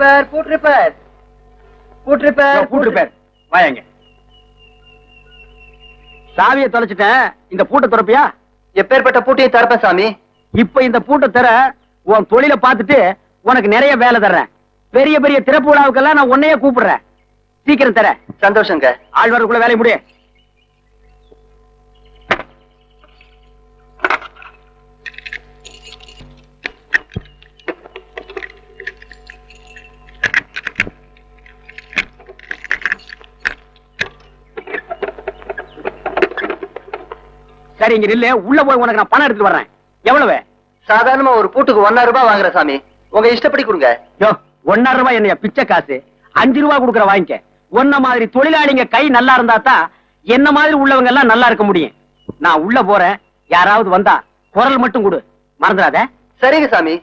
Boot repair boot repair boot repair வாயாங்க. சாவியை தொலைச்சிட்டேன். இந்த பூட்டை திறப்பியா? எப்பேற்பட்ட பூட்டையும் தரப்பேன் சாமி? இப்ப இந்த பூட்டை தர உன் தொழிலை பார்த்துட்டு உனக்கு நிறைய வேலை தர்றேன். பெரிய பெரிய திறப்பு விழாவுக்கெல்லாம் நான் உன்னையே கூப்பிடுறேன். சீக்கிரம் தர. சந்தோஷங்க. ஆள் வரக்குள்ள வேலையை முடிய. சரி இங்க நில்லு. உள்ள போய் உனக்கு நான் பணம் எடுத்துட்டு வர்றேன். எவ்வளவு? சாதாரணமா ஒரு பூட்டுக்கு ஒன்னா ரூபாய் வாங்குறேன் சாமி. உங்க இஷ்டப்படி கொடுங்க. யோ ஒன்னாயிரம் ரூபாய் என்னைய பிச்சை காசு. அஞ்சு ரூபாய் கொடுக்குற வாங்கிக்க. உன்ன மாதிரி தொழிலாளிங்க கை நல்லா இருந்தா தான் என்ன மாதிரி உள்ளவங்க எல்லாம் நல்லா இருக்க முடியும். நான் உள்ள போறேன். யாராவது வந்தா குரல் மட்டும் கொடு. மறந்துடாத. சரிங்க சாமி.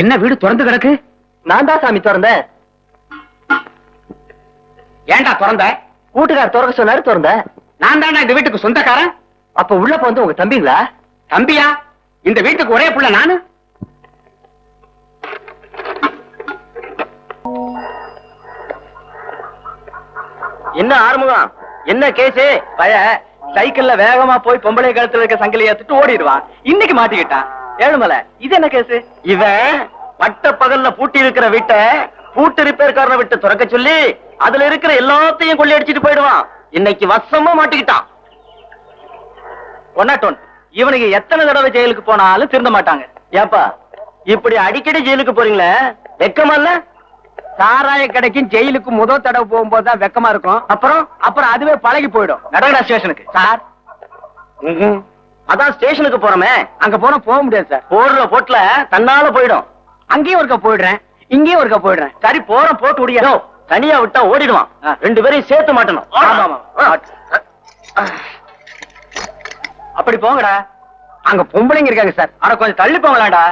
என்ன வீடு திறந்து கிடக்கு? நான் தான் சாமி திறந்தேன். ஏன்டா திறந்த? கூட்டுக்கார் திறக்க சொன்னாரு திறந்தேன். நான் தானே இந்த வீட்டுக்கு சொந்தக்காரன். அப்ப உள்ள வந்து உங்க தம்பிங்களா? தம்பியா? இந்த வீட்டுக்கு ஒரே புள்ள நானு. என்ன ஆறுமுகம்? என்ன கேசு? பய சைக்கிள்ல வேகமா போய் பொம்பளை கழுத்துல இருக்க சங்கிலி ஏத்துட்டு ஓடிடுவான். இன்னைக்கு மாட்டிக்கிட்டான். ஏழுமலை இது என்ன கேசு இவன் பட்ட பகல்ல பூட்டி இருக்கிற வீட்டை பூட்டு ரிப்பேர்காரனை விட்டு துறக்க சொல்லி அதுல இருக்கிற எல்லாத்தையும் கொள்ளி அடிச்சிட்டு போயிடுவான். இன்னைக்கு வசமா மாட்டிக்கிட்டான். ஒன்னாட்டோன் இவனுக்கு எத்தனை தடவை ஜெயிலுக்கு போனாலும் திருந்த மாட்டாங்க. ஏப்பா இப்படி அடிக்கடி ஜெயிலுக்கு போறீங்களே? வெக்கமா இல்ல? சாராய கடைக்கும் ஜெயிலுக்கு முதல் தடவை போகும்போது தான் வெக்கமா இருக்கும். அப்புறம் அப்புறம் அதுவே பழகி போயிடும். நடகடா ஸ்டேஷனுக்கு. சார். அதான் ஸ்டேஷனுக்கு போறோமே. அங்க போனா போக முடியாது சார். போடுற போட்டுல தன்னால போயிடும். அங்கேயும் ஒருக்கா போயிடுறேன். இங்கேயும் ஒருக்கா போயிடுறேன். சரி போறோம் போட்டு விடியா தனியா விட்டா ஓடிடுவான். ரெண்டு பேரையும் சேர்த்து மாட்டணும். அப்படி போங்கடா. அங்க பொம்பளைங்க இருக்காங்க சார். ஆனா கொஞ்சம் தள்ளி போங்களாடா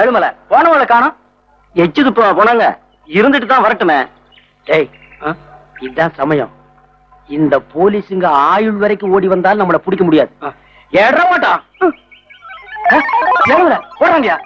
ஏழுமலை போனவளை காணோம். எச்சுது போ போனாங்க. இருந்துட்டு தான் வரட்டுமே. டேய் இதுதான் சமயம். இந்த போலீஸுங்க ஆயுள் வரைக்கும் ஓடி வந்தாலும் நம்மள பிடிக்க முடியாது. ஏற மாட்டான் ஏழுமலை போறாங்கயா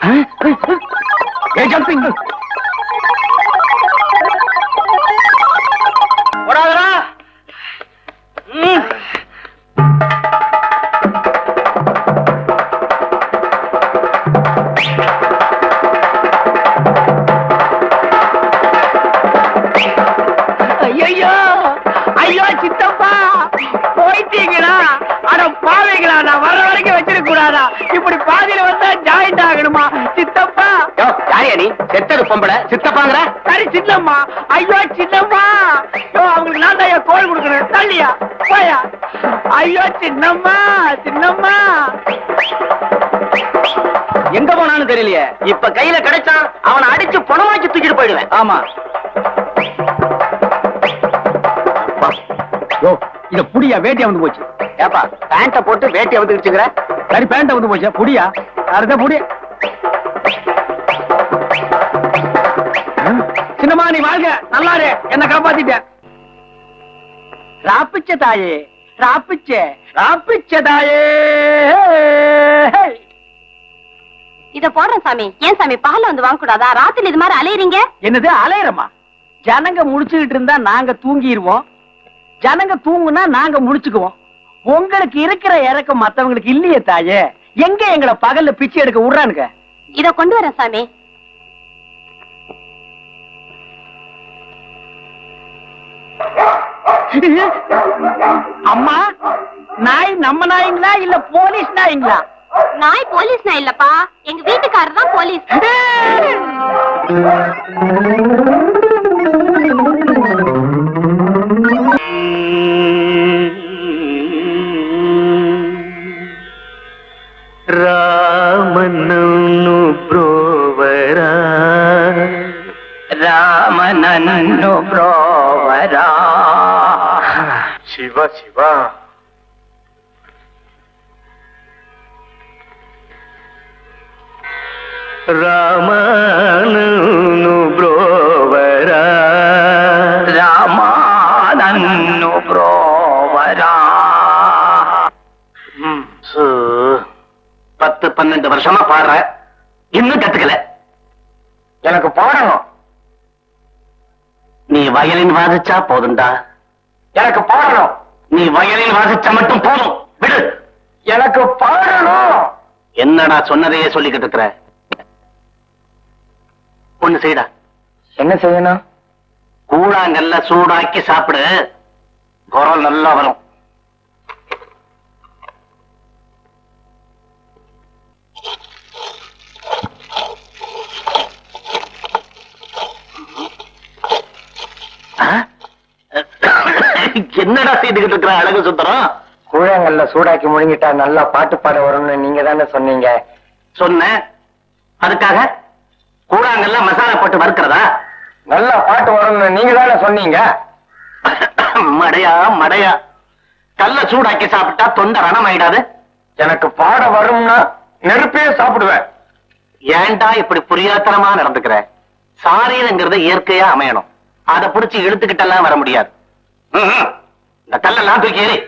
செத்தது பொம்பளை. சித்தப்பாங்கிற சரி சின்னம்மா ஐயோ சின்னம்மா அவங்களுக்கு நான் தான் கோல் கொடுக்கணும். தள்ளியா? போயா? ஐயோ சின்னம்மா சின்னம்மா. எங்க போனான்னு தெரியலையே. இப்ப கையில கிடைச்சான் அவனை அடிச்சு பணமாக்கி தூக்கிட்டு போயிடுவேன். ஆமா. யோ இத புடியா வேட்டி வந்து போச்சு. ஏப்பா பேண்ட போட்டு வேட்டி வந்துக்கிச்சுங்கிற சரி பேண்ட வந்து போச்சு. புடியா? அடுத்த புடி? சின்னம்மா நீ வாழ்க. நல்லாரு. என்ன காப்பாத்திட்ட. ராப்பிச்ச தாயே ராப்பிச்ச ராப்பிச்ச தாயே. இத போடுறேன் சாமி. ஏன் சாமி பகல்ல வந்து வாங்க கூடாதா ராத்திரி இது மாதிரி அலையறீங்க? என்னது அலையறமா? ஜனங்க முடிச்சுக்கிட்டு இருந்தா நாங்க தூங்கிடுவோம் ஜனங்க தூங்குனா நாங்க முடிச்சுக்குவோம். உங்களுக்கு இருக்கிற இறக்கம் மத்தவங்களுக்கு இல்லையே தாயே. எங்க எங்களை பகல்ல பிச்சை எடுக்க விடுறானுங்க? இத கொண்டு வரேன் சாமி. அம்மா நாய் நம்ம நாய்ங்களா இல்ல போலீஸ் நாய்ங்களா? நாய் போலீஸ் நாய் இல்லப்பா. எங்க வீட்டுக்காரர் தான் போலீஸ். రామనన్ను బ్రోవరా రామనన్ను బ్రో சிவா சிவா రామను బ్రోవరా రామానన్ను బ్రోవరా பத்து பன்னெண்டு வருஷமா பாடுற. இன்னும் கத்துக்கல. எனக்கு பாடணும். நீ வயலின் வாதிச்சா போதும்டா. எனக்கு பாடணும். நீ வயலின் வாசிச்சா மட்டும் போதும். விடு. எனக்கு பாடணும். என்னடா சொன்னதையே சொல்லிக்கிட்டு இருக்கிற? ஒண்ணு செய்டா. என்ன செய்யணும்? கூழாங்கல்ல சூடாக்கி சாப்பிடு. குரல் நல்லா வரும். என்னடா செய்துகிட்டு இருக்கிற அழகு சுந்தரம்? கூழாங்கல்ல சூடாக்கி முழுங்கிட்டா நல்லா பாட்டு பாட வரும்னு நீங்க தானே சொன்னீங்க. சொன்னேன். அதுக்காக கூழாங்கல்ல மசாலா போட்டு வறுக்கிறதா? நல்லா பாட்டு வரும்னு நீங்க தானே சொன்னீங்க. மடையா மடையா. கல்ல சூடாக்கி சாப்பிட்டா தொண்டை ரணமாயிடாது. எனக்கு பாட வரும்னா நெருப்பையே சாப்பிடுவேன். ஏன்டா இப்படி புரியாத்தனமா நடந்துக்கிற? சாரீரங்கிறது இயற்கையா அமையணும். அதை புடிச்சு இழுத்துக்கிட்டெல்லாம் வர முடியாது. இந்த கல்லெல்லாம் தூக்கி ஏறி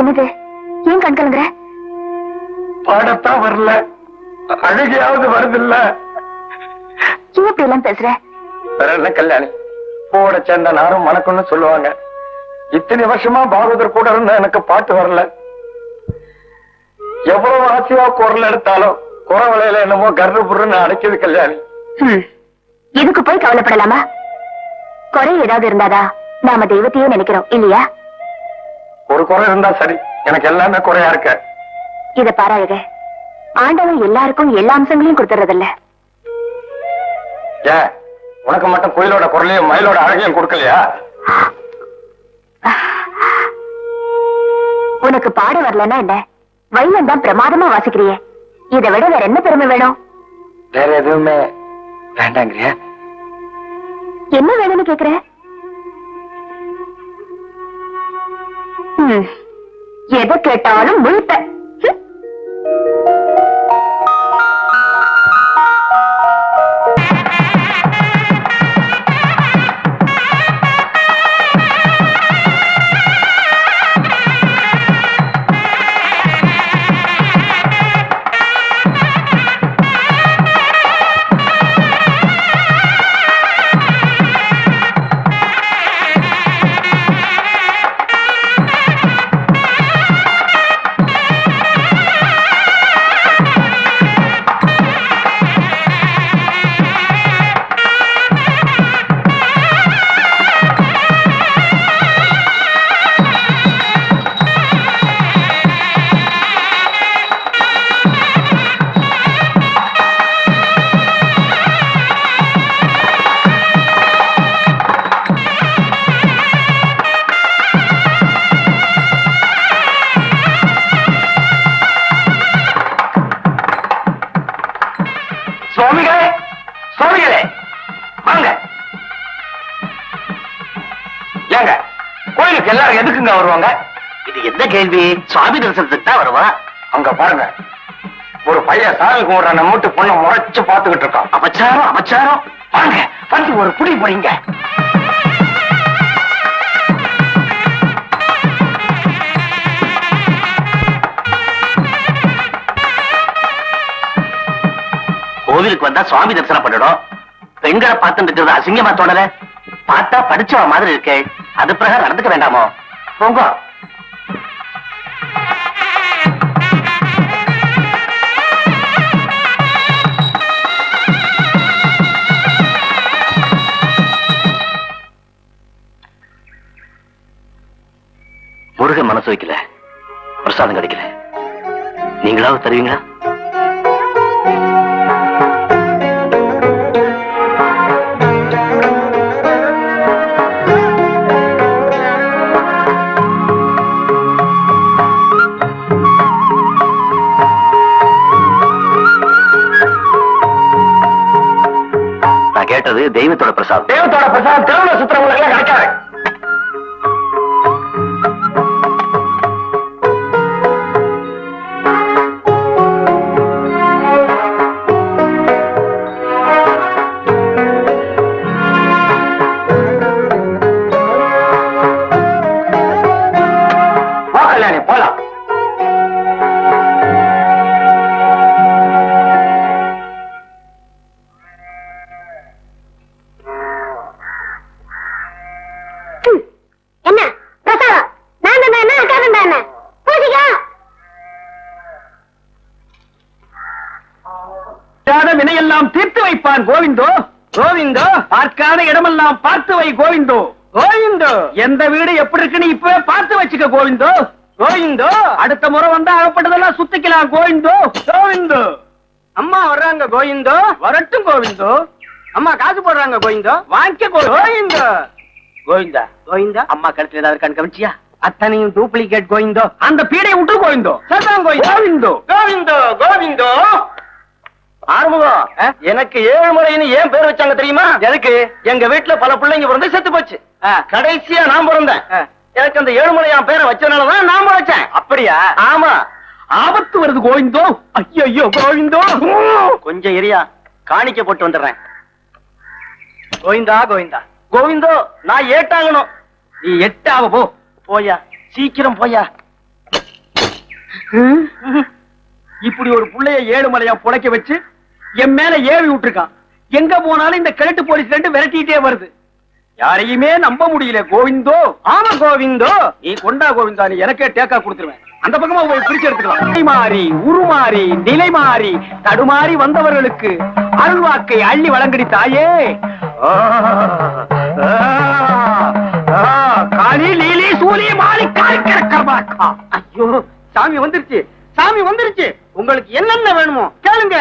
என்னது? ஏன் கண் கலங்குற? பாடத்தான் வரல. அழுகையாவது வருதில்ல. ஏன் இப்படி எல்லாம் பேசுற? வேற என்ன கல்யாணி? பூவோட சேர்ந்த நாரும் மணக்கும்னு சொல்லுவாங்க. இத்தனை வருஷமா பாகவதர் கூட இருந்த எனக்கு பாட்டு வரல. எவ்வளவு ஆசையா குரல் எடுத்தாலும் குறவலையில என்னமோ கர்ரு புருன்னு அடைக்குது கல்யாணி. இதுக்கு போய் கவலைப்படலாமா? குறை ஏதாவது இருந்தாதா? நாம தெய்வத்தையே நினைக்கிறோம் இல்லையா? ஒரு குறை இருந்தா சரி. எனக்கு எல்லாமே குறையா இருக்க. இத பாராளுக ஆண்டவன் எல்லாருக்கும் எல்லா அம்சங்களையும் கொடுத்துறதில்ல. ஏன்? உனக்கு மட்டும் குயிலோட குரலையும் மயிலோட அழகையும் கொடுக்கலையா? உனக்கு பாட வரலன்னா என்ன? வையம் தான் பிரமாதமா வாசிக்கிறியே. இதை விட வேற என்ன பெருமை வேணும்? வேற எதுவுமே வேண்டாங்கிறியா? என்ன வேணும்னு கேக்குற. எதை கேட்டாலும் முழுப்ப. வருவாங்க இது எந்த கேள்வி? சுவாமி தரிசனத்துக்கு தான் வருவா? அங்க பாருங்க. ஒரு பையன் சாமி கும்பிடுற நம்ம வீட்டு பொண்ணை முறைச்சு பாத்துக்கிட்டு இருக்கான். அபச்சாரம் அபச்சாரம். வாங்க வந்து ஒரு புடி புடிங்க கோவிலுக்கு வந்தா சுவாமி தரிசனம் பண்ணிடும். பெண்களை பார்த்துட்டு இருக்கிறது அசிங்கமா தோணல. பார்த்தா படிச்சவ மாதிரி இருக்கே. அது பிரகாரம் நடந்துக்க வேண்டாமோ? போங்க. முருகன் மனசு வைக்கல. பிரசாதம் கிடைக்கல. நீங்களாவது தருவீங்களா? நான் தெய்வத்தோட பிரசாதம். தெய்வத்தோட பிரசாதம் தெருவுல சுத்துறவங்களுக்கு கிடைக்காது. வினையெல்லாம் தீர்த்து வைப்பான் கோவிந்தோ? கோவிந்தோ? பார்க்காத இடமெல்லாம் பார்த்து வை கோவிந்தோ. கோவிந்தோ? எந்த வீடு எப்படி இருக்குன்னு இப்பவே பார்த்து வச்சுக்க கோவிந்தோ. கோவிந்தோ? அடுத்த முறை வந்தா அகப்பட்டதெல்லாம் சுத்திக்கலாம் கோவிந்தோ. கோவிந்தோ? அம்மா வர்றாங்க கோவிந்தோ? வரட்டும் கோவிந்தோ. அம்மா காசு போடுறாங்க கோவிந்தோ? வாங்கிக்க கோவிந்தோ. கோவிந்தா? கோவிந்தா அம்மா கழுத்துல ஏதாவது கண் கமிச்சியா அத்தனையும் டூப்ளிகேட் கோவிந்தோ. அந்த பீடை விட்டு கோவிந்தோ. கோவிந்தோ. கோவிந்தோ கோவிந்தோ? ஆறுமுகம். எனக்கு ஏழுமலைன்னு ஏன் பேர் வச்சாங்க தெரியுமா? எதுக்கு? எங்க வீட்டுல பல பிள்ளைங்க பிறந்து செத்து போச்சு. கடைசியா நான் பிறந்தேன். எனக்கு அந்த ஏழுமலையான் பேரை வச்சதுனாலதான் நாம வச்சேன் அப்படியா? ஆமா. ஆபத்து வருது கோவிந்தோ. ஐயோ கோவிந்தோ. கொஞ்சம் எரியா காணிக்க போட்டு வந்துடுறேன். கோவிந்தா கோவிந்தா. கோவிந்தோ நான் ஏட்டாகணும். நீ எட்டாவ போ. போயா. சீக்கிரம் போயா. இப்படி ஒரு புள்ளைய ஏழு மலையா புடைக்க வச்சு என் மேல ஏவி விட்டுருக்கான். எங்க போனாலும் இந்த கிழட்டு போலீஸ் ரெண்டு விரட்டிட்டே வருது. யாரையுமே நம்ப முடியல கோவிந்தோ. ஆமா கோவிந்தோ. நீ கொண்டா கோவிந்தா நீ எனக்கே டேக்கா கொடுத்துருவேன். அந்த பக்கமா போய் பிரிச்சு எடுத்துக்கலாம். மாறி உருமாறி நிலை மாறி தடுமாறி வந்தவர்களுக்கு அருள்வாக்கை அள்ளி வழங்கடி தாயே. காளி லீலி சூலி மாலி காய்க்கிற கர்மாக்கா ஐயோ சாமி வந்துருச்சு சாமி வந்துருச்சு. உங்களுக்கு என்னென்ன வேணுமோ கேளுங்க.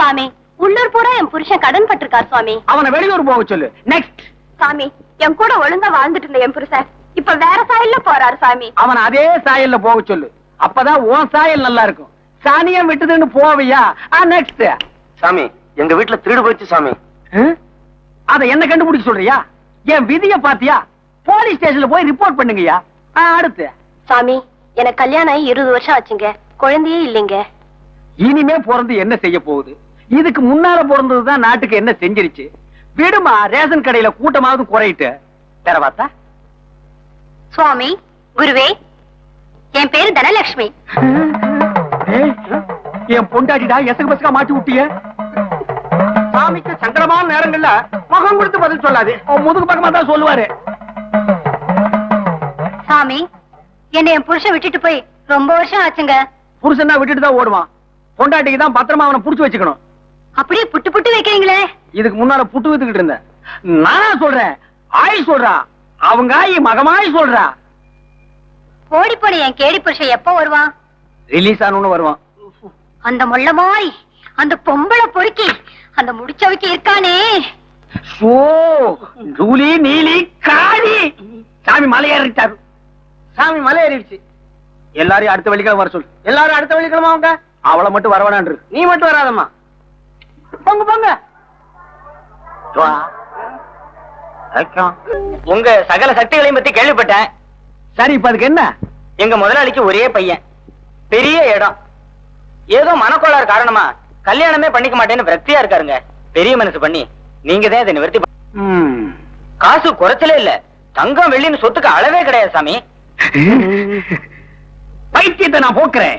சாமி உள்ளூர் பூரா என் புருஷன் கடன் பட்டிருக்கார் சுவாமி. அவனை வெளியூர் போக சொல்லு. நெக்ஸ்ட் சாமி என் கூட ஒழுங்கா வாழ்ந்துட்டு இருந்த என் புருஷன் இப்ப வேற சாயல்ல போறாரு சாமி அவன் அதே சாயல்ல போக சொல்லு. அப்பதான் உன் சாயல் நல்லா இருக்கும். சாணியம் விட்டுதுன்னு போவியா? நெக்ஸ்ட் சாமி எங்க வீட்டுல திருடு போச்சு சாமி. அத என்ன கண்டுபிடிக்க சொல்றியா? என் விதிய பாத்தியா போலீஸ் ஸ்டேஷன்ல போய் ரிப்போர்ட் பண்ணுங்கய்யா. ஆ, அடுத்து. சாமி எனக்கு கல்யாணம் ஆகி இருபது வருஷம் ஆச்சுங்க. குழந்தையே இல்லைங்க. இனிமே பிறந்து என்ன செய்ய போகுது? இதுக்கு முன்னால பிறந்ததுதான் நாட்டுக்கு என்ன செஞ்சிருச்சு? விடுமா ரேஷன் கடையில கூட்டமாவது குறையிட்டு. தரவாத்தா சுவாமி குருவே என் பேரு தனலட்சுமி என் பொண்டாட்டிடா எசகு பசகா மாட்டி விட்டிய? சாமிக்கு சங்கடமான நேரங்கள்ல முகம் கொடுத்து பதில் சொல்லாது. முதுகு பக்கமா தான் சொல்லுவாரு. சாமி என்னை என் புருஷன் விட்டுட்டு போய் ரொம்ப வருஷம் ஆச்சுங்க. புருஷனா விட்டுட்டு தான் ஓடுவான். பொண்டாட்டிக்கு தான் பத்திரமா அவனை புடிச்சு வச்சுக்கணும். அப்படியே புட்டு புட்டு வைக்கிறீங்களே. இதுக்கு முன்னால புட்டு வித்துக்கிட்டு இருந்தேன். நானா சொல்றேன் ஆய் சொல்றா அவங்க ஆயி மகமாய் சொல்றா. ஓடி போன என் கேடி புருஷன் எப்ப வருவான்? ரிலீஸ் ஆனு வருவான். அந்த முள்ள மாதிரி அந்த பொம்பளை பொறுக்கி அந்த முடிச்சவைக்கு இருக்கானே. சோ ஜூலி நீலி காளி. சாமி மலையேறிட்டாரு. சாமி மலையேறிடுச்சு. எல்லாரையும் அடுத்த வெள்ளிக்கிழமை வர சொல்லு. எல்லாரும் அடுத்த வெள்ளிக்கிழமை அவங்க அவளை மட்டும் வரவேணான்று நீ மட்டும் வராதம்மா. போங்க போங்க. உங்க சகல சக்திகளையும் பத்தி கேள்விப்பட்டேன். சரி இப்ப அதுக்கு என்ன? எங்க முதலாளிக்கு ஒரே பையன். பெரிய இடம். ஏதோ மனக்கோளாறு காரணமா கல்யாணமே பண்ணிக்க மாட்டேன்னு விரக்தியா இருக்காருங்க. பெரிய மனசு பண்ணி. நீங்க தான் இதை நிவர்த்தி. காசு குறைச்சலே இல்ல. தங்கம் வெள்ளின்னு சொத்துக்கு அளவே கிடையாது சாமி. பைத்தியத்தை நான் போக்குறேன்.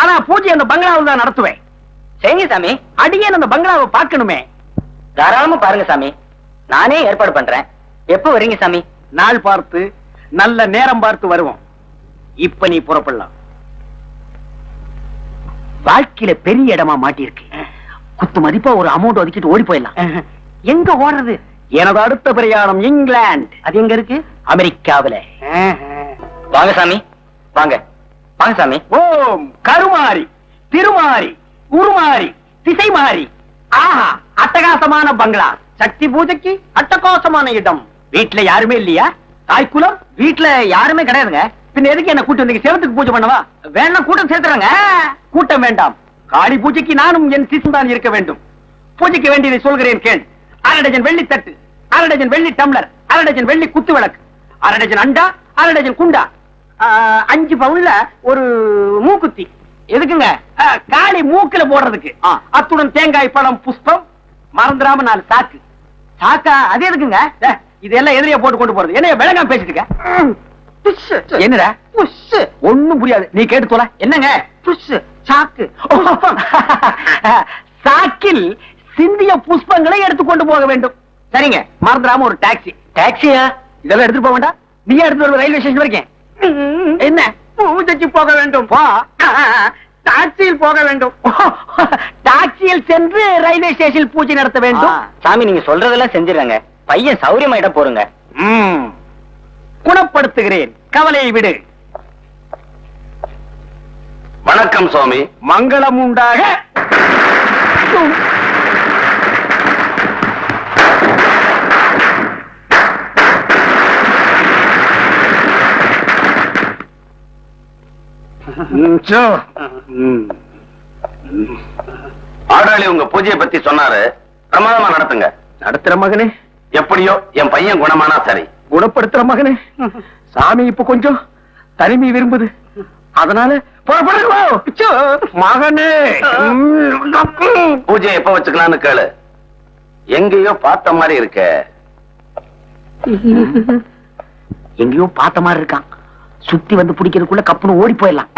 ஆனா பூஜை அந்த பங்களாவில் தான் நடத்துவேன். செய்யுங்க சாமி அடியே அந்த பங்களாவை பார்க்கணுமே. தாராளமா பாருங்க சாமி நானே ஏற்பாடு பண்றேன். எப்ப வரீங்க சாமி? நாள் பார்த்து நல்ல நேரம் பார்த்து வருவோம். இப்ப நீ புறப்படலாம். வாழ்க்கையில பெரிய இடமா மாட்டியிருக்கு. குத்து மதிப்பா ஒரு அமௌண்ட் ஒதுக்கிட்டு ஓடி போயிடலாம். எங்க ஓடுறது? எனது அடுத்த பிரயாணம் இங்கிலாந்து. அது எங்க இருக்கு? அமெரிக்காவில. வாங்க சாமி வாங்க. வாங்க சாமி. ஓம் கருமாரி திருமாரி. உருமாறி திசை மாறி ஆஹா அட்டகாசமான பங்களா. சக்தி பூஜைக்கு அட்டகாசமான இடம். வீட்டுல யாருமே இல்லையா? தாய்க்குலம்? வீட்டுல யாருமே கிடையாதுங்க. பின்ன எதுக்கு என்ன கூட்டம் வந்தீங்க? சேவத்துக்கு பூஜை பண்ணவா? வேணா கூட்டம் சேர்த்துறாங்க. கூட்டம் வேண்டாம். காளி பூஜைக்கு நானும் என் சிசும் தான் இருக்க வேண்டும். பூஜைக்கு வேண்டியதை சொல்கிறேன் கேள். அரை டஜன் வெள்ளி தட்டு அரை டஜன் வெள்ளி டம்ளர் அரை டஜன் வெள்ளி குத்து விளக்கு அரை டஜன் அண்டா அரை டஜன் குண்டா. அஞ்சு பவுன்ல ஒரு மூக்குத்தி. எதுக்குங்க? காளி மூக்குல போடுறதுக்கு. அத்துடன் தேங்காய் பழம் புஷ்பம் மறந்துடாம நாலு சாக்கு. சாக்கா அது எதுக்குங்க? இதெல்லாம் எதிரியா போட்டு கொண்டு போறது. என்ன விளங்காம பேசிட்டு என்னடா? ஒண்ணும் புரியாது. நீ கேட்டு தொலை. என்னங்க? புஷ். சாக்கு. சாக்கில் சிந்திய புஷ்பங்களை எடுத்துக்கொண்டு போக வேண்டும். சரிங்க. மறந்துடாம ஒரு டாக்ஸி. டாக்ஸியா? இதெல்லாம் எடுத்துட்டு போக வேண்டாம். நீ எடுத்து வருவ ரயில்வே ஸ்டேஷன் வரைக்கும். என்ன? பூஜைக்கு போக வேண்டும். போ டாக்ஸியில் போக வேண்டும். டாக்ஸியில் சென்று ரயில்வே ஸ்டேஷனில் பூஜை நடத்த வேண்டும். சாமி நீங்க சொல்றதெல்லாம் செஞ்சிடறாங்க பையன் சௌரியமாயிட போறங்க ம். குணப்படுத்துகிறேன். கவலையை விடு. வணக்கம் சுவாமி. மங்களம் உண்டாக. ஆடாளி உங்க பூஜையை பத்தி சொன்னாரு. பிரமாதமா நடத்துங்க. நடத்துற மகனே. எப்படியோ என் பையன் குணமானா சரி. குணப்படுத்துற மகனே. சாமி இப்ப கொஞ்சம் தனிமை விரும்புது. அதனால மகனே. ம். பூஜையை எப்ப வச்சுக்கலாம்னு கேளு. எங்கேயோ பார்த்த மாதிரி இருக்க. எங்கேயோ பார்த்த மாதிரி இருக்கான். சுத்தி வந்து பிடிக்கிறதுக்குள்ள கப்புன்னு ஓடி போயிடலாம்.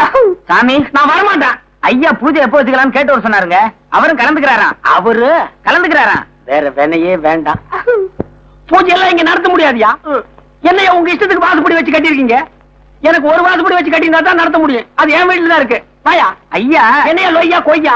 சாமி நான் வரமாட்டேன். ஐயா பூஜை எப்போ வச்சுக்கலாம்னு கேட்டவர் சொன்னாருங்க. அவரும் கலந்துக்கிறாராம் அவரு கலந்துக்கிறாராம் வேற வேணையே வேண்டாம். பூஜை எல்லாம் இங்க நடத்த முடியாதுயா? என்னைய உங்க இஷ்டத்துக்கு வாசப்படி வச்சு கட்டியிருக்கீங்க? எனக்கு ஒரு வாசப்படி வச்சு கட்டியிருந்தா தான் நடத்த முடியும். அது என் வீட்டுல தான் இருக்கு. வாயா? ஐயா. என்னையா லொய்யா கொய்யா?